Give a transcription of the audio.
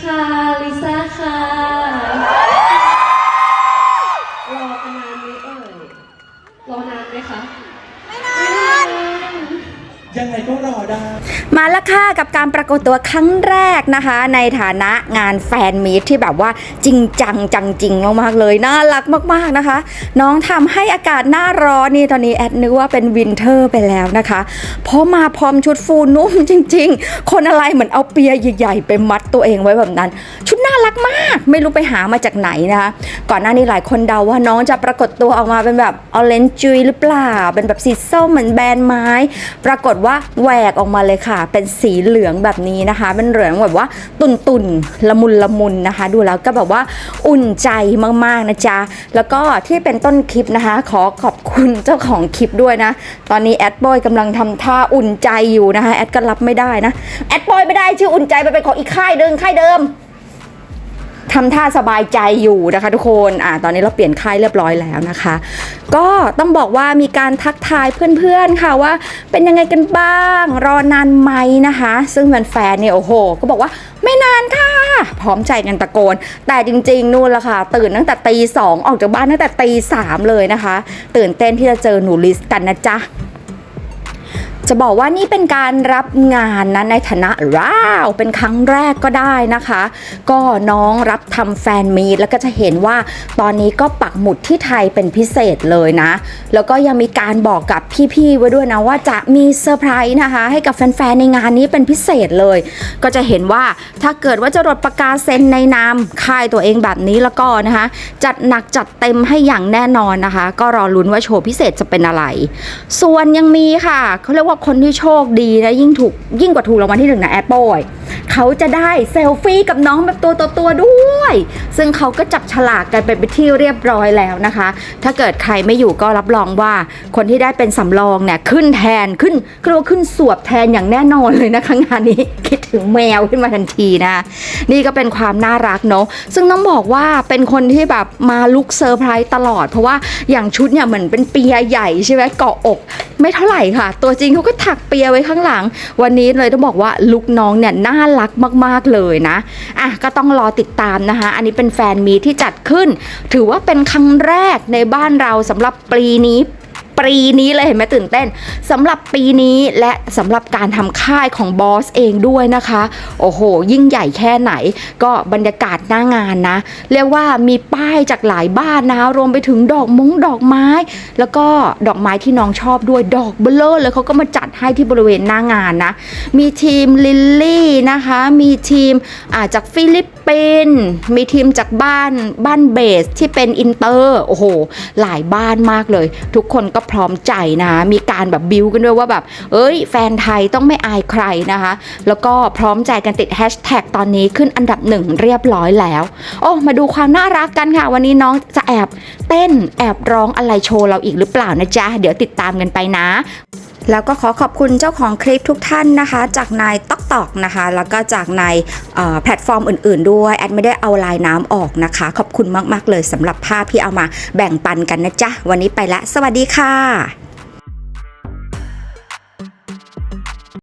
ค่ะ ลิซ่าค่ะรอกันนานไหมเอ่ยรอนานไหมคะ ยังไงก็รอได้ มาแล้วค่ะกับการปรากฏตัวครั้งแรกนะคะ ในฐานะงานแฟนมีตที่แบบว่าจริงจังจังจริงมากๆเลยน่ารักมากๆนะคะ น้องทำให้อากาศหน้าร้อนนี่ตอนนี้แอดนึกว่าเป็นวินเทอร์ไปแล้วนะคะ เพราะมาพร้อมชุดฟูนุ่มจริง ๆ คนอะไรเหมือนเอาเปียใหญ่ๆ ไปมัดตัวเองไว้แบบนั้น ชุดน่ารักมาก ไม่รู้ไปหามาจากไหนนะคะ ก่อนหน้านี้หลายคนเดาว่าน้องจะปรากฏตัวออกมาเป็นแบบออเรนจุยหรือเปล่า เป็นแบบสีส้มเหมือนแบรนด์ไม้ ปรากฏว่าแหวกออกมาเลยค่ะ เป็นสีเหลืองแบบนี้นะคะ เป็นเหลืองแบบว่าตุนตุนๆละมุนละมุนนะคะ ดูแล้วก็แบบว่าอุ่นใจมากๆนะจ๊ะ แล้วก็ที่เป็นต้นคลิปนะคะ ขอขอบคุณเจ้าของคลิปด้วยนะ ตอนนี้แอดบอยกำลังทำท่าอุ่นใจอยู่นะคะ แอดก็รับไม่ได้นะ แอดบอยไม่ได้ชื่ออุ่นใจไปเป็นของอีกค่ายเดิมค่ายเดิม ทำท่าสบายใจอยู่นะคะ ทุกคนอ่าตอนนี้เราเปลี่ยนค่ายเรียบร้อยแล้วนะคะ ก็ต้องบอกว่ามีการทักทายเพื่อนๆค่ะว่า เป็นยังไงกันบ้าง รอนานไหมนะคะ ซึ่งแฟนๆเนี่ยโอ้โห ก็บอกว่าไม่นานค่ะ พร้อมใจกันตะโกน แต่จริงๆนู่นละค่ะ ตื่นตั้งแต่ตีสองออกจากบ้านตั้งแต่ตีสามเลยนะคะ ตื่นเต้นที่จะเจอหนูลิสกันนะจ๊ะ จะบอกว่านี่เป็นการรับงานนะในฐานะว้าวเป็นครั้งแรกก็ได้นะคะ ก็น้องรับทำแฟนมีตแล้วก็จะเห็นว่าตอนนี้ก็ปักหมุดที่ไทยเป็นพิเศษเลยนะ แล้วก็ยังมีการบอกกับพี่ๆไว้ด้วยนะว่าจะมีเซอร์ไพรส์นะคะ ให้กับแฟนๆในงานนี้เป็นพิเศษเลย ก็จะเห็นว่าถ้าเกิดว่าจะรดประกาศเซ็นในนามค่ายตัวเองแบบนี้แล้วก็นะคะ จัดหนักจัดเต็มให้อย่างแน่นอนนะคะ ก็รอลุ้นว่าโชว์พิเศษจะเป็นอะไร ส่วนยังมีค่ะเขาเรียกว่าคนที่โชคดีนะยิ่งถูกยิ่งกว่าถูกรางวัลที่หนึ่งนะแอปเปิลเขาจะได้เซลฟี่กับน้องแบบตัวต่อตัวด้วย ซึ่งเขาก็จับฉลากกันไปเป็นที่เรียบร้อยแล้วนะคะ ถ้าเกิดใครไม่อยู่ก็รับรองว่าคนที่ได้เป็นสำรองเนี่ยขึ้นแทนขึ้นก็เรียกว่าขึ้นสวบแทนอย่างแน่นอนเลยนะคะงานนี้คิดถึงแมวขึ้นมาทันทีนะ นี่ก็เป็นความน่ารักเนาะซึ่งต้องบอกว่าเป็นคนที่แบบมาลุกเซอร์ไพรส์ตลอด เพราะว่าอย่างชุดเนี่ยเหมือนเป็นเปียใหญ่ใช่ไหมเกาะอก ไม่เท่าไหร่ค่ะ ตัวจริงเขาก็ถักเปียไว้ข้างหลัง วันนี้เลยต้องบอกว่าลุกน้องเนี่ยน่ารักมากๆเลยนะอะก็ต้องรอติดตามนะคะ อันนี้เป็นแฟนมีที่จัดขึ้น ถือว่าเป็นครั้งแรกในบ้านเราสำหรับปีนี้ ปีนี้เลยเห็นไหมตื่นเต้นสำหรับปีนี้และสำหรับการทำค่ายของบอสเองด้วยนะคะ โอ้โห ยิ่งใหญ่แค่ไหน ก็บรรยากาศหน้างานนะ เรียกว่ามีป้ายจากหลายบ้านนะคะรวมไปถึงดอกมงดอกไม้ แล้วก็ดอกไม้ที่น้องชอบด้วยดอกเบลเลอร์เลยเขาก็มาจัดให้ที่บริเวณหน้างานนะ มีทีมลิลลี่นะคะ มีทีมอาจากฟิลิป ปินมีทีมจากบ้านบ้านเบสที่เป็นอินเตอร์โอ้โห หลายบ้านมากเลย ทุกคนก็พร้อมใจนะคะมีการแบบบิวกันด้วยว่าแบบ เอ้ย แฟนไทยต้องไม่อายใครนะคะ แล้วก็พร้อมใจกันติดแฮชแท็กตอนนี้ขึ้นอันดับหนึ่งเรียบร้อยแล้ว โอ้ มาดูความน่ารักกันค่ะ วันนี้น้องจะแอบเต้นแอบร้องอะไรโชว์เราอีกหรือเปล่านะจ๊ะ เดี๋ยวติดตามกันไปนะ แล้วก็ขอขอบคุณเจ้าของคลิปทุกท่านนะคะ จากนายต๊อกตอกนะคะ แล้วก็จากในแพลตฟอร์มอื่น ๆ ด้วย แอดไม่ได้เอาลายน้ำออกนะคะ ขอบคุณมาก ๆ เลยสำหรับภาพที่เอามาแบ่งปันกันนะจ๊ะ วันนี้ไปละ สวัสดีค่ะ